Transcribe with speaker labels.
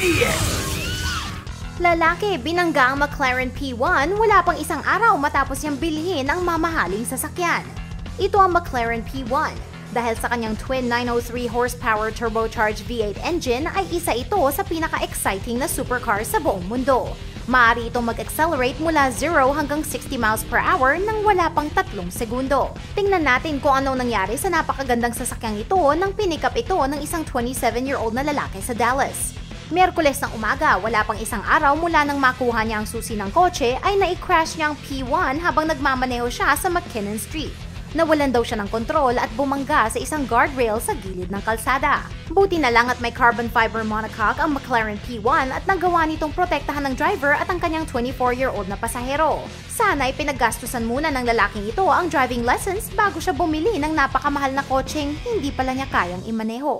Speaker 1: Idiot!
Speaker 2: Lalaki binangga ang McLaren P1 wala pang isang araw matapos niyang bilhin ang mamahaling sasakyan. Ito ang McLaren P1. Dahil sa kanyang twin 903 horsepower turbocharged V8 engine ay isa ito sa pinaka-exciting na supercar sa buong mundo. Maaari itong mag-accelerate mula 0 hanggang 60 miles per hour nang wala pang tatlong segundo. Tingnan natin kung ano nangyari sa napakagandang sasakyang ito nang pinikap ito ng isang 27-year-old na lalaki sa Dallas. Merkules ng umaga, wala pang isang araw mula nang makuha niya ang susi ng kotse ay nai-crash niya ang P1 habang nagmamaneho siya sa McKinnon Street. Nawalan daw siya ng kontrol at bumangga sa isang guardrail sa gilid ng kalsada. Buti na lang at may carbon fiber monocoque ang McLaren P1 at nagawa nitong protektahan ng driver at ang kanyang 24-year-old na pasahero. Sana ay pinaggastusan muna ng lalaking ito ang driving lessons bago siya bumili ng napakamahal na kotseng hindi pala niya kayang imaneho.